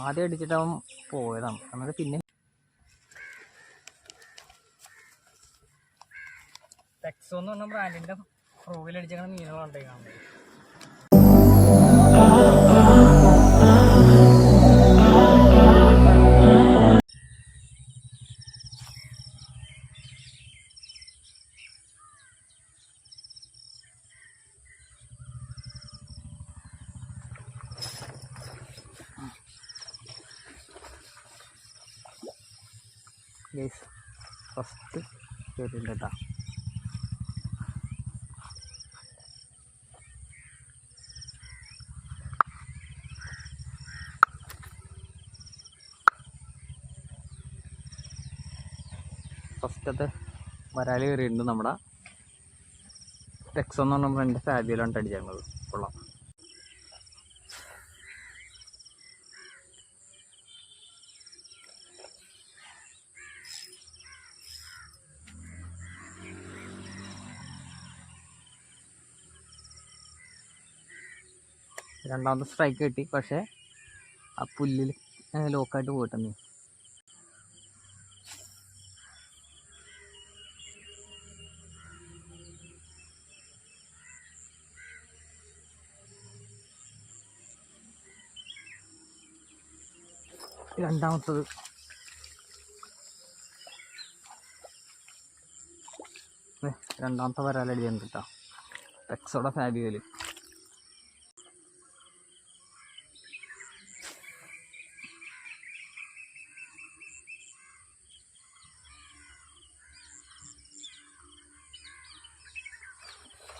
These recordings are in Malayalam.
ആദ്യം അടിച്ചിട്ട് അവൻ പോയതാണ്. എന്നിട്ട് പിന്നെ ടെക്സോ എന്ന് പറഞ്ഞ ബ്രാൻഡിന്റെ ഫ്രോഗിൽ അടിച്ചേക്കുന്ന മീനുകളുണ്ട് കാണുന്നത് ഗൈസ് ഫസ്റ്റ് കയറിയില്ല കേട്ടോ ഫസ്റ്റത്തെ വരാൽ കയറിയിട്ടുണ്ട് നമ്മുടെ. ടെക്സ് എന്ന് പറഞ്ഞ ഫ്രണ്ട് ഫാബിയിലാണ് അടിച്ചേക്കുന്നത് കൊള്ളാം രണ്ടാമത്തെ സ്ട്രൈക്ക് കിട്ടി. പക്ഷേ ആ പുല്ലിൽ ലോക്കായിട്ട് പോയിട്ടുണ്ട് രണ്ടാമത്തത്. രണ്ടാമത്തെ വരാലടി ഉണ്ട് കേട്ടോ ടെക്സോടെ ഫാബിയൽ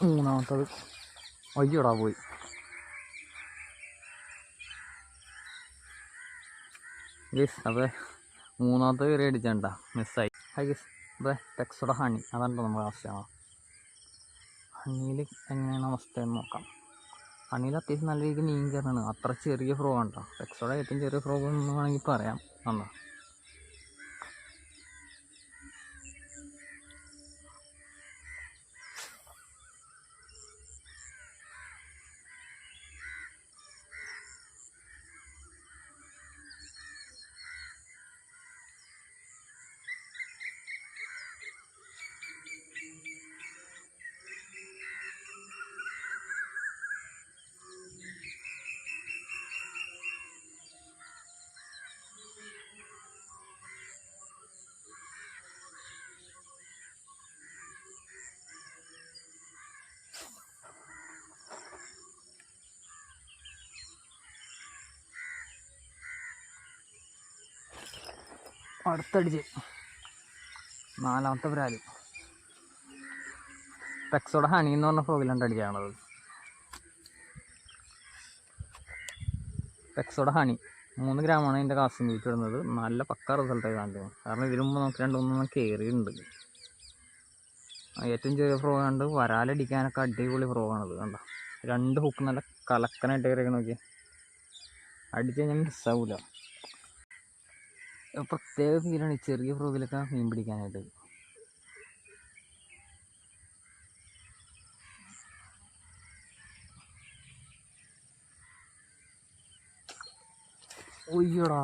മൂന്നാമത്തത്. അയ്യോടാ പോയി. ഗീസ് അപ്പോൾ മൂന്നാമത്തെ കയറി അടിച്ചണ്ട. മിസ്സായി ഹൈ ഗീസ് അപ്പോൾ ടെക്സോടെ ഹണി അതാണ് നമ്മുടെ അവസ്ഥയാണ് ഹണിയിൽ എങ്ങനെയാണ് അവസ്ഥ എന്ന് നോക്കാം. ഹണിയിൽ അത്യാവശ്യം നല്ല രീതിക്ക് മീൻ കയറാണ് അത്ര ചെറിയ ഫ്രോ ആണ് ടെക്സോടെ ഏറ്റവും ചെറിയ ഫ്രോഗ് എന്ന് വേണമെങ്കിൽ പറയാം. എന്നാ അടുത്തടിച്ച്. നാലാമത്തെ പ്രാൽ ടെക്സോടെ ഹണി എന്ന് പറഞ്ഞ ഫ്രോഗിലാണ് അടിച്ചാണത് ടെക്സോടെ ഹണി. മൂന്ന് ഗ്രാമാണ് അതിന്റെ കാസ്റ്റിംഗ് വീട്ട് ഇടുന്നത്. നല്ല പക്ക റിസൾട്ടായി കാണിക്കുന്നത് കാരണം ഇതിനു മുമ്പ് നമുക്ക് രണ്ട് മൂന്നെണ്ണം കയറിയിട്ടുണ്ട് ഏറ്റവും ചെറിയ ഫ്രോ കണ്ട് വരാലടിക്കാനൊക്കെ അടിപൊളി ഫ്രോ ആണത്. കണ്ട? രണ്ട് ഹുക്ക് നല്ല കലക്കനായിട്ട് കയറിയൊക്കെ നോക്കി അടിച്ച് കഴിഞ്ഞാൽ മിസ്സാവൂല പ്രത്യേക ഫീലാണ് ചെറിയ ഫ്രോഗിലൊക്കെ മീൻ പിടിക്കാനായിട്ട്. ഒയ്യടാ.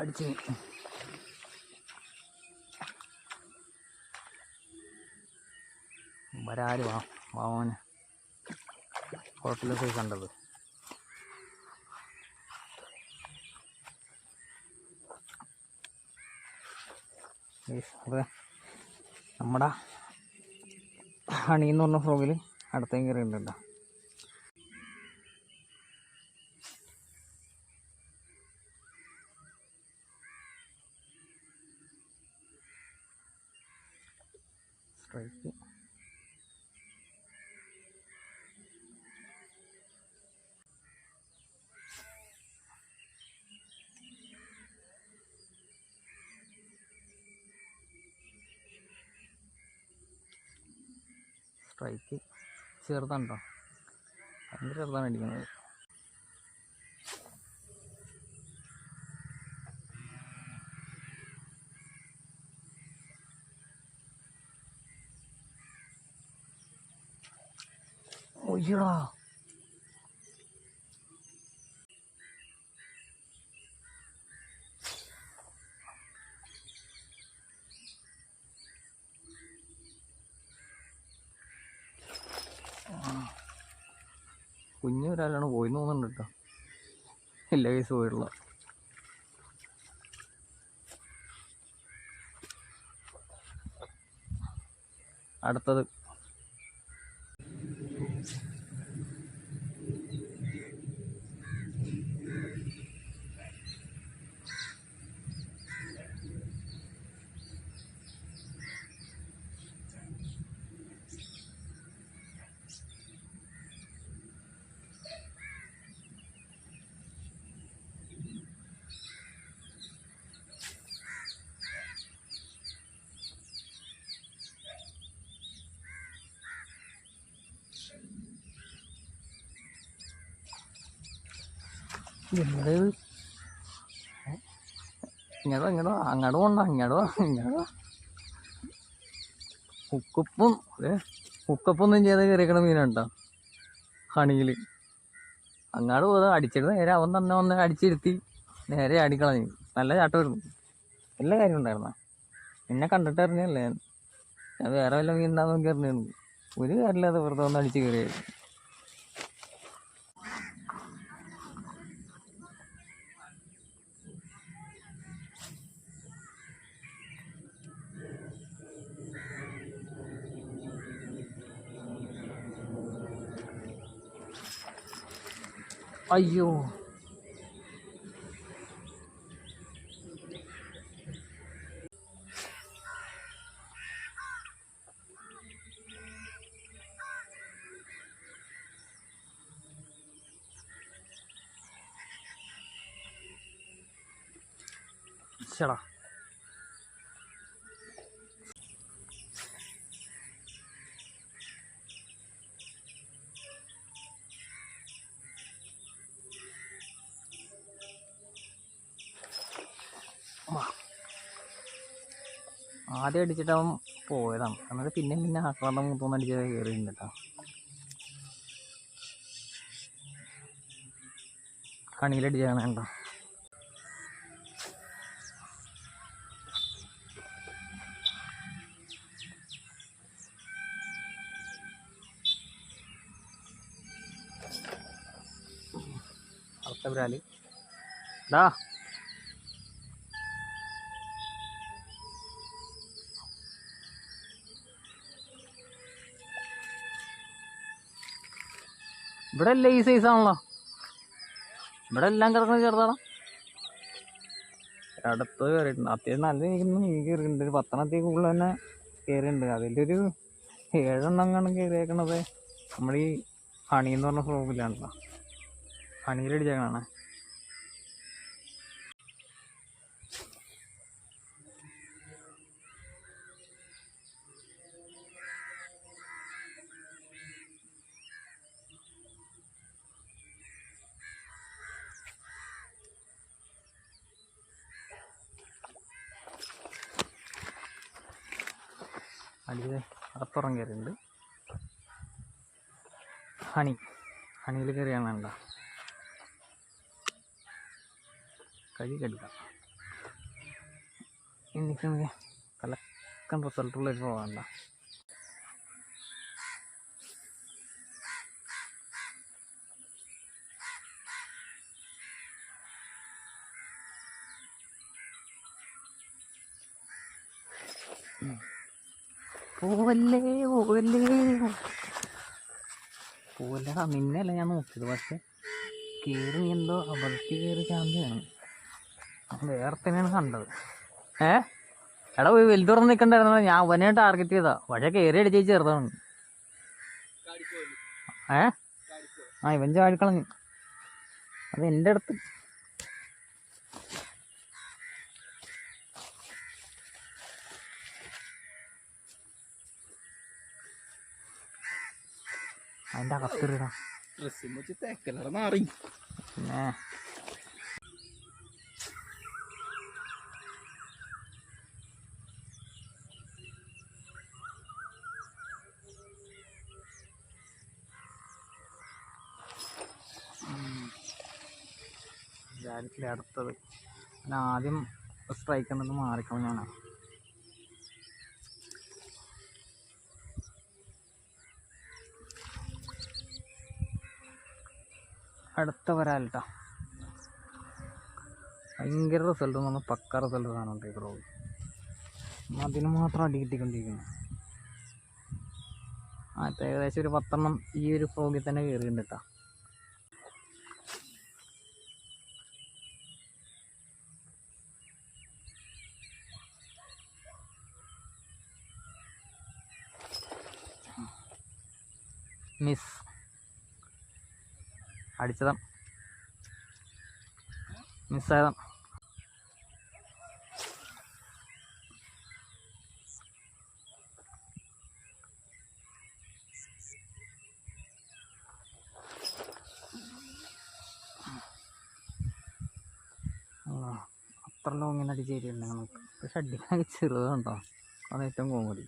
അടിച്ച് വരാൽ വാ വാവന് ഹോട്ടലിൽ പോയി കണ്ടത്. നമ്മുടെ ഹണി എന്ന് പറഞ്ഞ ഫ്രോഗിൽ അടുത്തേക്ക് കയറിയിട്ടുണ്ട് സ്ട്രൈക്ക് സ്ട്രൈക്ക് ചെറുതാണ് കേട്ടോ ഭയങ്കര ചെറുതാണ് അടിക്കുന്നത് ഒയ്യടാ കുഞ്ഞു ഒരാളാണ് പോയി തോന്നുന്നുണ്ട് കേട്ടോ. ഇല്ല കേസ് പോയിട്ടുള്ള അടുത്തത്. എന്ത് ഇങ്ങടോ ഇങ്ങടോ അങ്ങോട്ട് പോണ്ട ഇങ്ങടോ ഇങ്ങോട്ട് വാ. ഹുക്കപ്പും ഹുക്കപ്പൊന്നും ചെയ്ത് കയറിക്കണ മീനുണ്ടോ? ഹണിയിൽ അങ്ങാട് പോയത് അടിച്ചിട്ട് നേരെ അവൻ തന്നെ വന്ന് അടിച്ചിരുത്തി നേരെ അടിക്കളഞ്ഞു നല്ല ചാട്ടമായിരുന്നു. എല്ലാ കാര്യം ഉണ്ടായിരുന്ന എന്നെ കണ്ടിട്ട് അറിഞ്ഞല്ലേ ഞാൻ വേറെ വല്ല മീൻ ഉണ്ടാകുന്ന നോക്കി ഒരു കാര്യമില്ലാതെ വെറുതെ വന്ന് അടിച്ച് കയറിയായിരുന്നു. 哎呦，谢了。ആദ്യം അടിച്ചിട്ട് അവൻ പോയതാണ്. എന്നിട്ട് പിന്നെ പിന്നെ ആക്രാന്തം മൂത്തോന്ന് അടിച്ച് കയറിയിട്ടുണ്ട് കേട്ടോ. കണിയിലടിച്ചാണ് കണ്ടോ അടുത്ത ബ്രാൽ ഡാ ഇവിടെ എല്ലാം ഈ സൈസ് ആണല്ലോ. ഇവിടെ എല്ലാം കിടക്കുന്നത് ചെറുതാണ്? അടുത്ത് കയറിയിട്ടുണ്ട് അത്യാവശ്യം നല്ല നീക്കുന്ന മീൻ കയറിയിട്ടുണ്ട് ഒരു പത്തെണ്ണത്തിൽ കൂടുതൽ തന്നെ കയറിയിട്ടുണ്ട് അതിലൊരു ഏഴെണ്ണം കാണും കയറിയേക്കണത് നമ്മൾ ഈ ഹണി എന്ന് പറഞ്ഞ ഫ്ലോഗിലാണല്ലോ ഹണിയിലടിച്ചേക്കണാണ് അകത്തുറം കയറിയുണ്ട് ഹണി. ഹണിയിൽ കയറിയാണ് വേണ്ട കൈ കടിക്കാം. എനിക്ക് കലക്കൻ റിസൾട്ടുള്ളൊരു പോകണ്ട പോവല്ലേ പോവല്ലേ. പോവല്ലടാ നിന്നെയല്ല ഞാൻ നോക്കിയത്. പക്ഷെ കയറി എന്തോ അബദ്ധത്തിൽ കയറി ചാമ്പിയാണ് വേറെ തന്നെയാണ് കണ്ടത്. ഏ? എടാ പോയി വലുത് തുറന്ന് നിൽക്കണ്ടായിരുന്നോ ഞാൻ അവനെ ടാർഗറ്റ് ചെയ്താ പക്ഷെ കയറി അടിച്ച് ചേർത്താണ് ഏ? ആ ഇവൻ ചാടിക്കളഞ്ഞു. അത് എന്റെ അടുത്ത് അതിന്റെ അകത്തിടാം ഡ്രസ്സിൽ വെച്ച് തേക്കലട മാറി. പിന്നെ അടുത്തത്. ഞാൻ ആദ്യം സ്ട്രൈക്ക് ഉണ്ടെന്ന് മാറിക്കണം അടുത്ത വരാലിട്ടാ ഭയങ്കര റിസൾട്ട് എന്ന് പക്ക റിസൾട്ട് കാണുന്നുണ്ട് ഈ ബ്രോ അതിന് മാത്രം അടി കിട്ടിക്കൊണ്ടിരിക്കുന്നു. ആ ഏകദേശം ഒരു പത്തെണ്ണം ഈ ഒരു ഫ്രോഗിൽ തന്നെ കയറിയിട്ടുണ്ട് കേട്ടോ. മിസ് അടിച്ചതാ. മിസ്സായതം. അത്ര ലോങ്ങിന് അടിച്ച് തരില്ല നമുക്ക്? പക്ഷെ അടിക്കാൻ ചെറുതുണ്ടോ? അതേറ്റവും കോമഡി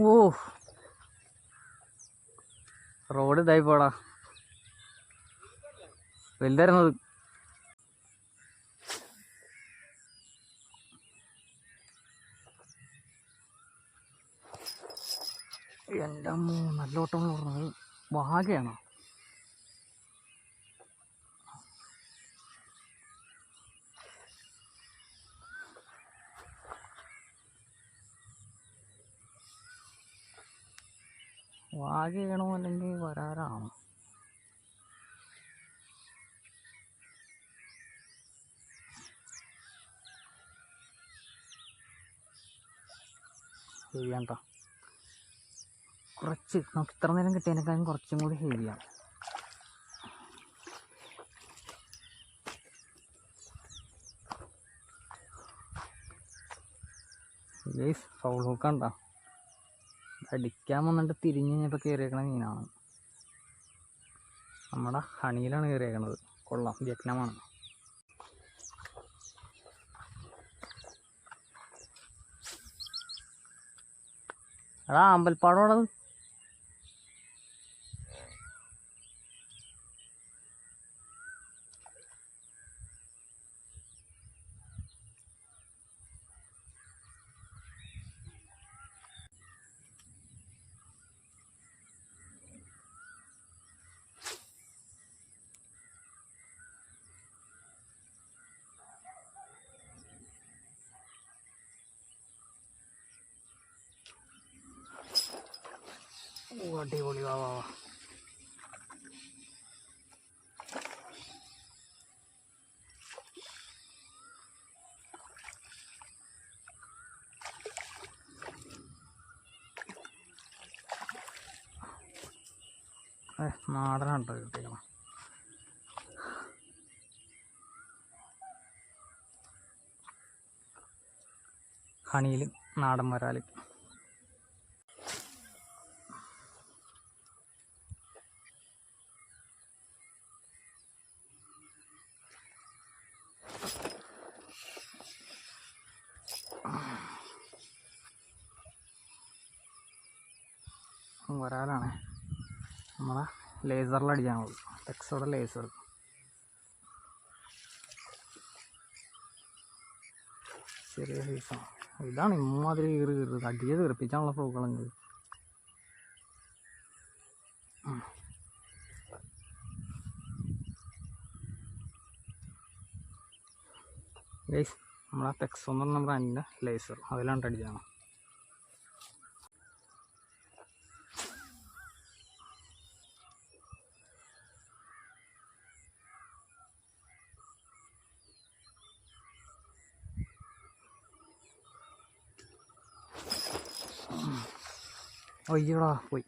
ഓ റോഡ് ഇതായി പോടാ. വലുതായിരുന്നത് എന്റെ അമ്മോ നല്ല ഓട്ടം പറഞ്ഞത്. വാഗയാണോ? വാഗയാണോ അല്ലെങ്കിൽ വരാറാണോ? ഹെവിയാണ്ട കുറച്ച് നമുക്ക് ഇത്ര നേരം കിട്ടിയതിനേക്കാളും കുറച്ചും കൂടി ഹെവിയാണ് ഗൈസ് ഫൗൾ ഹൂക്കണ്ട അടിക്കാൻ വന്നിട്ട് തിരിഞ്ഞ് കഴിഞ്ഞപ്പോൾ കയറിയേക്കണ മീനാണ്. നമ്മുടെ ഹണിയിലാണ് കയറിയേക്കണത് കൊള്ളാം. വിയറ്റ്നാമാണ്. എടാ അമ്പൽപ്പാടോടത് ഓ അടിപൊളി വാ വാ വാ. ഹണിയിൽ നാടൻ വരാൽ ലേസറിൽ അടിക്കാൻ ലേസറിലടിക്കാനുള്ളൂ ടെക്സോടെ ലേസർ. ചെറിയ സൈസാണ് ഇതാണ് ഇമ്മാതിരി കീറി കീറുന്നത് അടിയെ തീർപ്പിക്കാനുള്ള പൂക്കളുണ്ട് ഗൈസ് നമ്മളാ ടെക്സ് എന്ന് പറഞ്ഞ ബ്രാൻഡിന്റെ ലേസർ. അതിലാണ്ട് അടിച്ചാണ് അയ്യടാ പോയി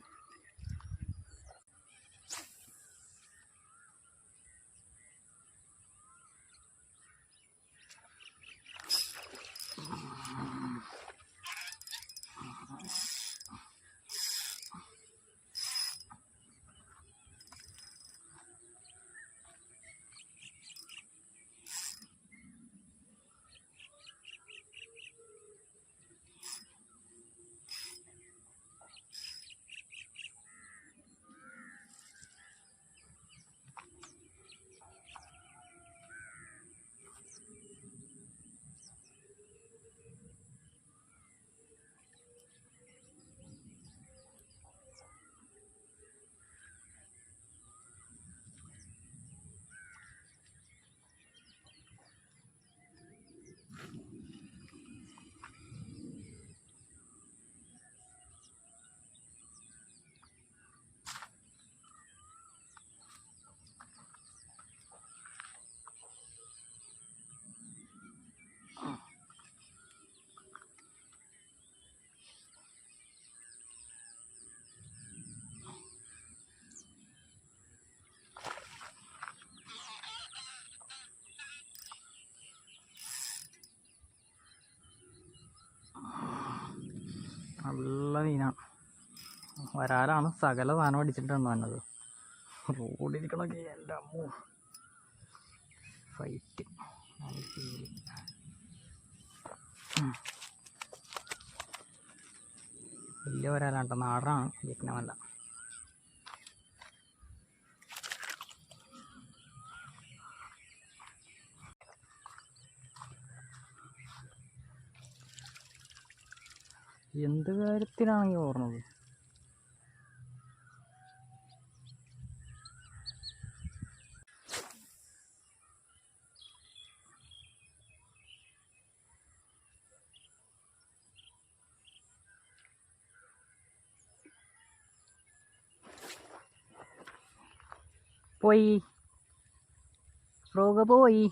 നല്ല മീനാണ് വരാലാണ് സകല സാധനം അടിച്ചിട്ടാണ് വന്നത്. റോഡിരിക്കണൊക്കെ എന്റെ അമ്മ. ഫൈറ്റ് വലിയ വരാലാട്ടോ നാടനാണ് വിയറ്റ്നാമല്ല. എന്ത് കാര്യത്തിനാണ് ഈ ഓർണത് പോയി. ഫ്രോഗ് പോയി.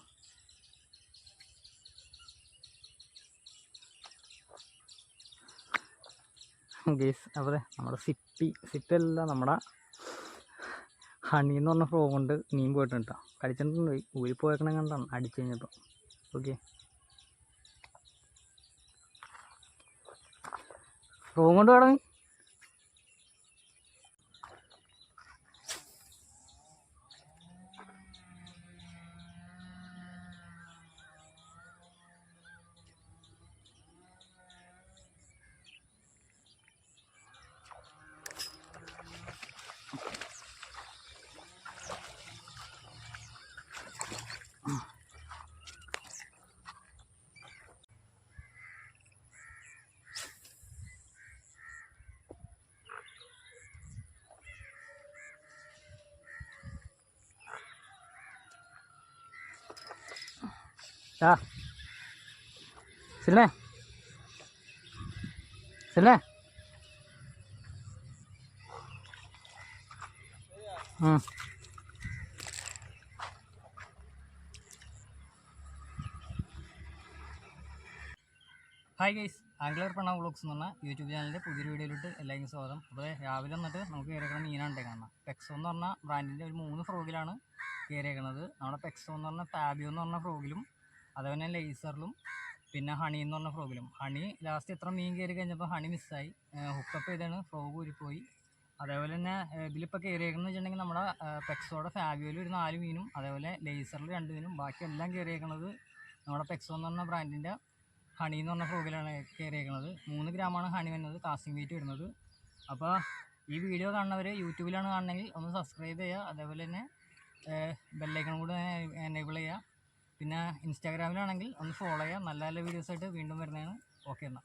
ഗേസ് അപ്പോൾ നമ്മുടെ സിപ്പി സിപ്പല്ല നമ്മുടെ ഹണി എന്ന് പറഞ്ഞ ഫ്രോ കൊണ്ട് മീൻ പോയിട്ടുണ്ട് കേട്ടോ കടിച്ചിട്ടുണ്ട്. ഊരി പോയേക്കണം കണ്ടാണ്. അടിച്ചു കഴിഞ്ഞപ്പോൾ ഓക്കെ ഫ്രോ കൊണ്ട് വേണം ആ. സിൽമേ ഉം. ഹായ് ഗൈസ് ആംഗ്ലർ പണ വ്ളോഗ്സ് എന്ന് പറഞ്ഞാൽ യൂട്യൂബ് ചാനലിന്റെ പുതിയൊരു വീഡിയോയിലോട്ട് എല്ലാവർക്കും സ്വാഗതം. അപ്പോൾ രാവിലെ വന്നിട്ട് നമുക്ക് കയറിയേക്കണ മീനാണ് കാണാം. പെക്സോ എന്ന് പറഞ്ഞ ബ്രാൻഡിന്റെ ഒരു മൂന്ന് ഫ്രോഗിലാണ് കയറിയേക്കണത്. നമ്മുടെ പെക്സോ എന്ന് പറഞ്ഞ ഫാബിയോ എന്ന് പറഞ്ഞ ഫ്രോഗിലും അതുപോലെ ലേസറിലും പിന്നെ ഹണി എന്ന് പറഞ്ഞ ഫ്രോഗിലും ഹണി ലാസ്റ്റ് എത്ര മീൻ കയറി കഴിഞ്ഞപ്പോൾ ഹണി മിസ്സായി ഹുക്കപ്പ് ചെയ്താണ് ഫ്രോഗ് ഊരിപ്പോയി. അതേപോലെ തന്നെ ഇതിലിപ്പോൾ കയറിയേക്കുന്നത് വെച്ചിട്ടുണ്ടെങ്കിൽ നമ്മുടെ പെക്സോയുടെ ഫാബിയോയിൽ ഒരു നാല് മീനും അതേപോലെ ലേസറിൽ രണ്ട് മീനും ബാക്കി എല്ലാം കയറിയേക്കുന്നത് നമ്മുടെ പെക്സോ എന്ന് പറഞ്ഞ ബ്രാൻഡിന്റെ ഹണി എന്ന് പറഞ്ഞ ഫ്രോഗിലാണ് കയറിയേക്കുന്നത് മൂന്ന് ഗ്രാമാണ് ഹണി വരുന്നത് കാസ്റ്റിംഗ് വെയിറ്റ് വരുന്നത്. അപ്പോൾ ഈ വീഡിയോ കാണുന്നവർ യൂട്യൂബിലാണ് കാണണമെങ്കിൽ ഒന്ന് സബ്സ്ക്രൈബ് ചെയ്യുക അതേപോലെ തന്നെ ബെല്ലൈക്കൺ കൂടെ എനേബിൾ ചെയ്യുക. പിന്നെ ഇൻസ്റ്റാഗ്രാമിലാണെങ്കിൽ ഒന്ന് ഫോളോ ചെയ്യാം. നല്ല നല്ല വീഡിയോസായിട്ട് വീണ്ടും വരുന്നതാണ്. ഓക്കെ എന്നാൽ